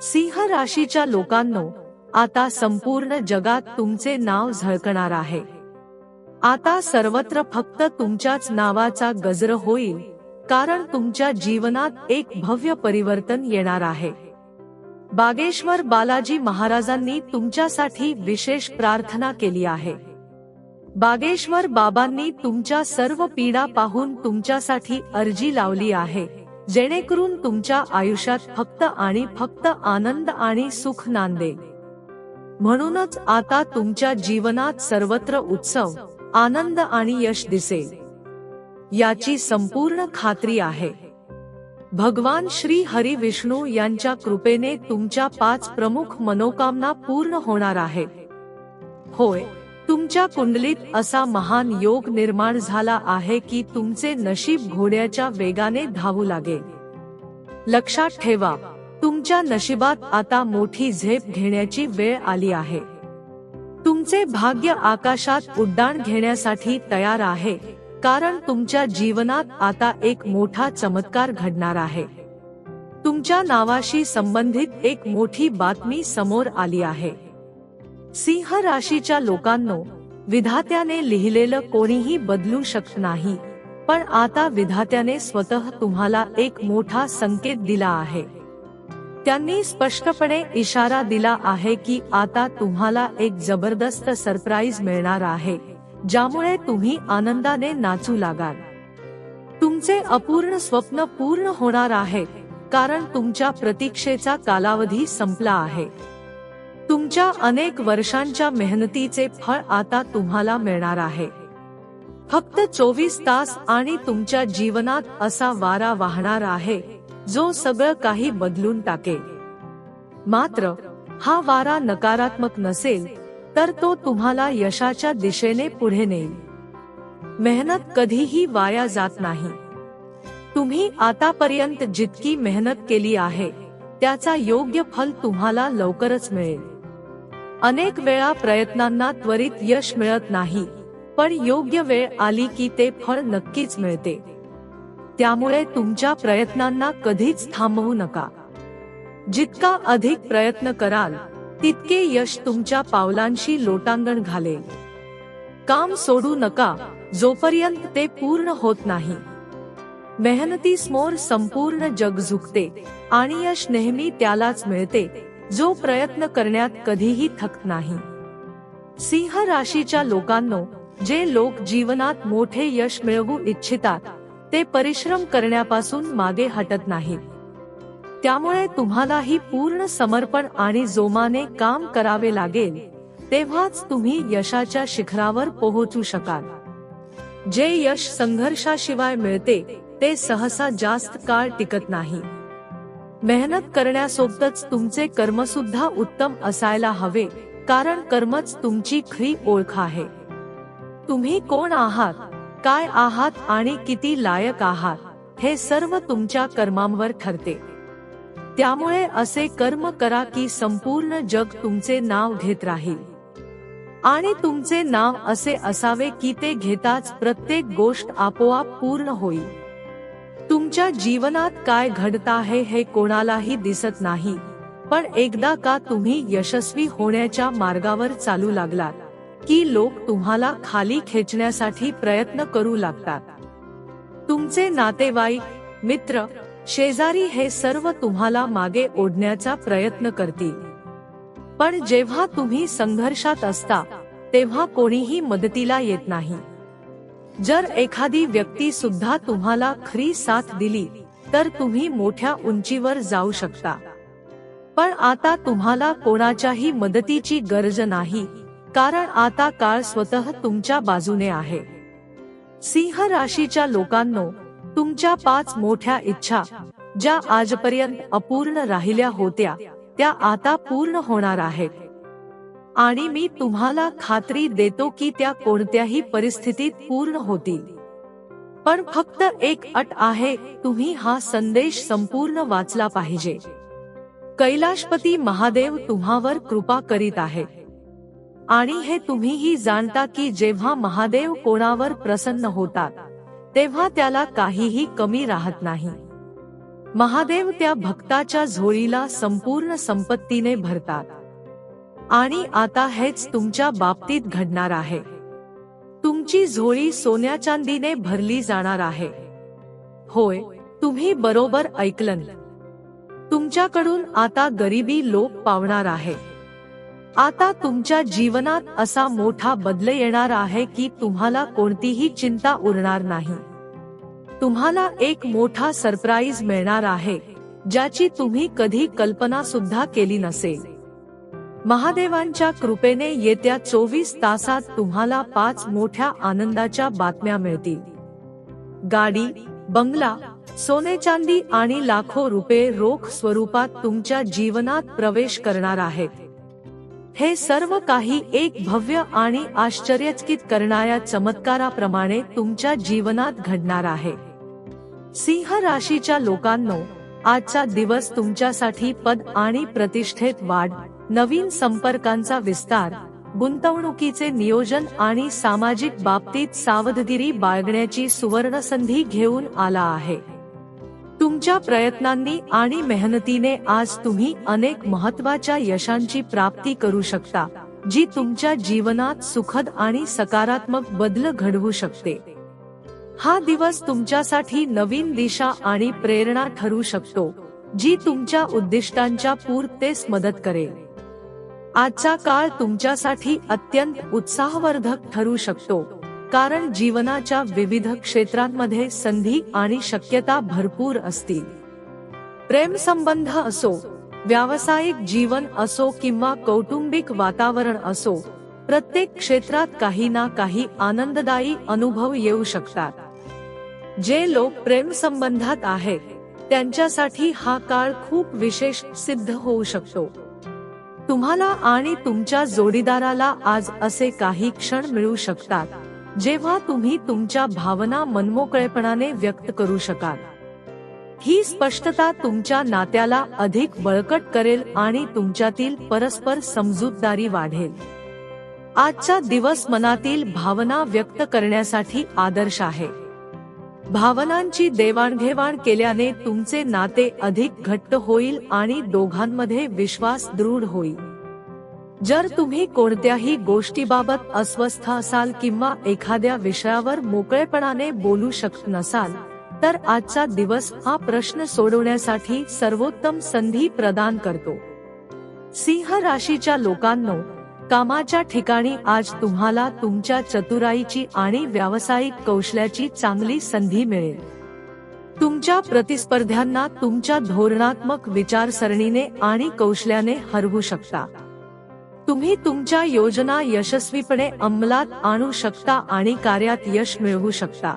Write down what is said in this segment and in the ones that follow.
सिंह राशीच्या लोकांनो आता संपूर्ण जगात तुमचे नाव झळकणार आहे. आता सर्वत्र फक्त तुमच्याच नावाचा गजर होईल कारण तुमच्या जीवनात एक भव्य परिवर्तन येणार आहे. बागेश्वर बालाजी महाराजांनी तुमच्यासाठी विशेष प्रार्थना केली आहे. बागेश्वर बाबांनी तुमच्या सर्व पीडा पाहून तुमच्यासाठी अर्जी लावली आहे. जेणेकरून तुमच्या आयुष्यात फक्त आणि फक्त आनंद आणि सुख नांदे म्हणूनच आता तुमच्या जीवनात सर्वत्र उत्सव आनंद आणि यश दिसेल. याची संपूर्ण खात्री आहे. भगवान श्री हरी विष्णू यांच्या कृपेने तुमच्या पाच प्रमुख मनोकामना पूर्ण होणार आहे होय. तुमच्या कुंडलीत असा महान योग निर्माण झाला आहे की तुमचे नशीब घोड्याच्या वेगाने धावू लागेल लक्षात ठेवा तुमच्या नशिबात आता मोठी झेप घेण्याची वेळ आली आहे. तुमचे भाग्य आकाशात उड्डाण घेण्यासाठी तयार आहे कारण तुमच्या जीवनात आता एक मोठा चमत्कार घडणार आहे. तुमच्या नावाशी संबंधित एक मोठी बातमी समोर आली आहे. सिंह राशीच्या लोकांनो विधात्याने लिहिलेलं कोणीही बदलू शकत नाही. पण आता विधात्याने स्वतः तुम्हाला एक मोठा संकेत दिला आहे. त्यांनी स्पष्टपणे इशारा दिला आहे की आता तुम्हाला एक जबरदस्त सरप्राईज मिळणार आहे ज्यामुळे तुम्ही आनंदाने नाचू लागाल. तुमचे अपूर्ण स्वप्न पूर्ण होणार आहे कारण तुमच्या प्रतीक्षेचा कालावधी संपला आहे. तुमच्या अनेक वर्षांच्या मेहनतीचे फळ आता तुम्हाला मिळणार आहे. फक्त चोवीस तास आणि तुमच्या जीवनात असा वारा वाहणार आहे जो सगळं काही बदलून टाकेल. मात्र हा वारा नकारात्मक नसेल तर तो तुम्हाला यशाच्या दिशेने पुढे नेईल. मेहनत कधीही वाया जात नाही. तुम्ही आतापर्यंत जितकी मेहनत केली आहे त्याचा योग्य फल तुम्हाला लवकरच मिळेल. अनेक वेळा प्रयत्नांना त्वरित यश मिळत नाही पण योग्य वेळ आली की ते फळ नक्कीच मिळते. त्यामुळे तुमच्या प्रयत्नांना कधीच थांबवू नका. जितका अधिक प्रयत्न कराल तितके यश तुमच्या पावलांशी लोटांगण घालेल. काम सोडू नका जोपर्यंत ते पूर्ण होत नाही. मेहनती समोर संपूर्ण जग झुकते आणि यश नेहमी त्यालाच मिळते जो प्रयत्न करण्यात कधीही थकत नाही. सिंह राशीच्या लोकांनो जे लोक जीवनात मोठे यश मिळवू इच्छितात ते परिश्रम करण्यापासून मागे हटत नाहीत. त्यामुळे तुम्हालाही पूर्ण समर्पण आणि जोमाने काम करावे लागेल तेव्हाच तुम्ही यशाच्या शिखरावर पोहोचू शकाल. जे यश संघर्षाशिवाय मिळते ते सहसा जास्त काळ टिकत नाही. मेहनत करण्यासोबतच तुमचे कर्म सुद्धा उत्तम असायला हवे कारण कर्मच तुमची खरी ओळख आहे. तुम्ही कोण आहात काय आहात आणि किती लायक आहात हे सर्व तुमच्या कर्मांवर ठरते. त्यामुळे असे कर्म करा की संपूर्ण जग तुमचे नाव घेत राहील. आणि तुमचे नाव असे असावे की ते घेताच प्रत्येक गोष्ट आपोआप पूर्ण होईल. तुमच्या जीवनात काय घडत आहे हे कोणालाही दिसत नाही. पण एकदा का तुम्ही यशस्वी होण्याच्या मार्गावर चालू लागलात की लोक तुम्हाला खाली खेचण्यासाठी प्रयत्न करू लागतात. तुमचे नातेवाईक मित्र शेजारी हे सर्व तुम्हाला मागे ओढण्याचा प्रयत्न करतील. पण जेव्हा तुम्ही संघर्षात असता तेव्हा कोणीही मदतीला येत नाही. जर एखादी व्यक्ती सुद्धा तुम्हाला खरी साथ दिली तर तुम्ही मोठ्या उंचीवर जाऊ शकता. पण आता तुम्हाला कोणाच्याही मदतीची गरज नाही कारण आता काळ स्वतः तुमच्या बाजूने आहे. सिंह राशीच्या लोकांनो तुमच्या पाच मोठ्या इच्छा ज्या आजपर्यंत अपूर्ण राहिल्या होत्या त्या आता पूर्ण होणार आहेत. आणि मी तुम्हाला खात्री देतो की त्या कोणत्याही परिस्थितीत पूर्ण होतील. पण फक्त एक अट आहे तुम्ही हा संदेश संपूर्ण वाचला पाहिजे. कैलाशपती महादेव तुम्हावर कृपा करीत आहे. आणि हे तुम्हीही जाणता की जेव्हा महादेव कोणावर प्रसन्न होतात तेव्हा त्याला काहीही कमी राहत नाही. महादेव त्या भक्ताच्या झोळीला संपूर्ण संपत्तीने भरतात. आणि आता हेच तुमच्या बाबतीत घडणार आहे. तुमची झोळी सोन्या चांदीने भरली जाणार आहे. होय तुम्ही बरोबर ऐकलं तुमच्याकडून आता गरिबी लोक पावणार आहे. आता तुमच्या जीवनात असा मोठा बदल येणार आहे की तुम्हाला कोणतीही चिंता उरणार नाही. तुम्हाला एक मोठा सरप्राईज मिळणार आहे ज्याची तुम्ही कधी कल्पना सुद्धा केली नसेल. महादेवांच्या कृपेने येत्या चोवीस तासात तुम्हाला पाच मोठ्या आनंदाच्या बातम्या मिळतील. गाडी बंगला सोने चांदी आणि लाखो रुपये रोख स्वरूपात तुमच्या जीवनात प्रवेश करणार आहेत. हे सर्व काही एक भव्य आणि आश्चर्यचकित करणाऱ्या चमत्काराप्रमाणे तुमच्या जीवनात घडणार आहे. सिंह राशीच्या लोकांनो आजचा दिवस तुमच्यासाठी पद आणि प्रतिष्ठेत वाढ. नवीन संपर्कांचा विस्तार गुंतवणुकीचे नियोजन आणि सामाजिक बाबतीत सावधगिरी बाळगण्याची सुवर्ण संधी घेऊन आला आहे. तुमच्या प्रयत्नांनी आणि मेहनतीने आज तुम्ही अनेक महत्त्वाच्या यशांची प्राप्ती करू शकता जी तुमच्या जीवनात सुखद आणि सकारात्मक बदल घडवू शकते. हा दिवस तुमच्यासाठी नवीन दिशा आणि प्रेरणा ठरू शकतो जी तुमच्या उद्दिष्टांच्या पूर्ततेस मदत करेल. आजचा काळ तुमच्यासाठी अत्यंत उत्साहवर्धक ठरू शकतो. कारण जीवनाच्या विविध क्षेत्रांमध्ये संधी आणि शक्यता भरपूर असतील. प्रेम संबंध असो व्यावसायिक जीवन असो किंवा कौटुंबिक वातावरण असो प्रत्येक क्षेत्रात काही ना काही आनंददायी अनुभव येऊ शकतात. जे लोक प्रेम संबंधात आहेत त्यांच्यासाठी हा काळ खूप विशेष सिद्ध होऊ शकतो. तुम्हाला आणि तुमच्या जोडीदाराला आज असे काही क्षण मिळू शकतात जेव्हा तुम्ही तुमच्या भावना मनमोकळेपणाने व्यक्त करू शकाल. ही स्पष्टता तुमच्या नात्याला अधिक बळकट करेल आणि तुमच्यातील परस्पर समजूतदारी वाढेल. आजचा दिवस मनातील भावना व्यक्त करण्यासाठी आदर्श आहे. भावनांची देवाणघेवाण केल्याने तुमचे नाते अधिक घट्ट होईल आणि दोघांमध्ये विश्वास दृढ होईल. जर तुम्ही कोणत्याही गोष्टीबाबत अस्वस्थ असाल किंवा एखाद्या विषयावर मोकळेपणाने बोलू शकत नसाल तर आजचा दिवस हा प्रश्न सोडवण्यासाठी सर्वोत्तम संधी प्रदान करतो. सिंह राशीच्या लोकांनो कामाच्या ठिकाणी आज तुम्हाला तुमच्या चतुराईची आणि व्यावसायिक कौशल्याची चांगली संधी मिळेल. तुमच्या प्रतिस्पर्ध्यांना तुमच्या धोरणात्मक विचारसरणीने आणि कौशल्याने हरवू शकता. तुम्ही तुमच्या योजना यशस्वीपणे अंमलात आणू शकता आणि कार्यात यश मिळवू शकता.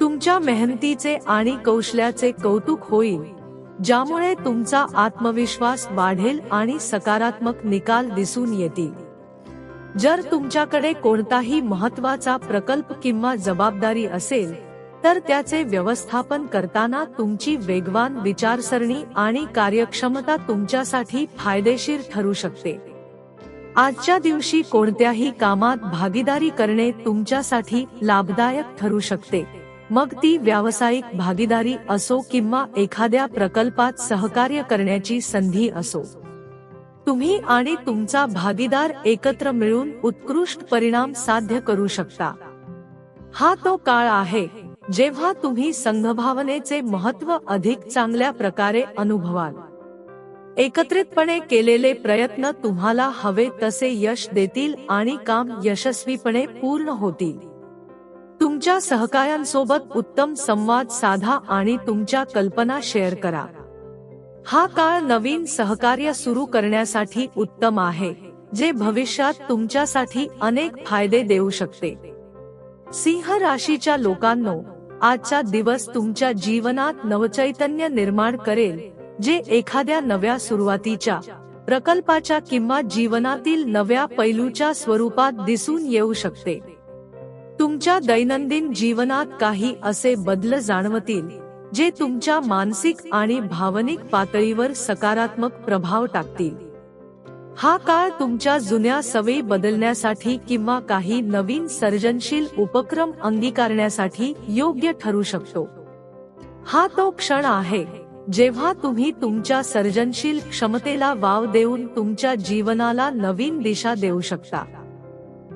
तुमच्या मेहनतीचे आणि कौशल्याचे कौतुक होईल. ज्यामुळे तुमचा आत्मविश्वास वाढेल आणि सकारात्मक निकाल दिसून येतील. जर तुमच्याकडे कोणताही महत्त्वाचा प्रकल्प किंवा जबाबदारी असेल तर त्याचे व्यवस्थापन करताना तुमची वेगवान विचारसरणी आणि कार्यक्षमता तुमच्यासाठी फायदेशीर ठरू शकते. आजच्या दिवशी कोणत्याही कामात भागीदारी करणे तुमच्यासाठी लाभदायक ठरू शकते. मग ती व्यावसायिक भागीदारी असो किंवा एखाद्या प्रकल्पात सहकार्य करण्याची संधी असो. तुम्ही आणि तुमचा भागीदार एकत्र मिळून उत्कृष्ट परिणाम साध्य करू शकता. हा तो काळ आहे जेव्हा तुम्ही संघभावनेचे महत्त्व अधिक चांगल्या प्रकारे अनुभवाल. एकत्रितपणे केलेले प्रयत्न तुम्हाला हवे तसे यश देतील आणि काम यशस्वीपणे पूर्ण होतील. तुमच्या सहकाऱ्यांसोबत उत्तम संवाद साधा आणि तुमच्या कल्पना शेअर करा. हा काळ नवीन सहकार्य सुरू करण्यासाठी उत्तम आहे जे भविष्यात तुमच्यासाठी अनेक फायदे देऊ शकते. सिंह राशीच्या लोकांनो आजचा दिवस तुमच्या जीवनात नवचैतन्य निर्माण करेल जे एखाद्या नव्या सुरुवातीच्या प्रकल्पाच्या किंवा जीवनातील नव्या पैलूच्या स्वरूपात दिसून येऊ शकते. तुमच्या दैनंदिन जीवनात काही असे बदल जाणवतील जे तुमच्या मानसिक आणि भावनिक पातळीवर सकारात्मक प्रभाव टाकतील. हा काळ तुमच्या जुन्या सवयी बदलण्यासाठी किंवा काही नवीन सर्जनशील उपक्रम अंगीकारण्यासाठी योग्य ठरू शकतो. हा तो क्षण आहे जेव्हा तुम्ही तुमच्या सर्जनशील क्षमतेला वाव देऊन तुमच्या जीवनाला नवीन दिशा देऊ शकता.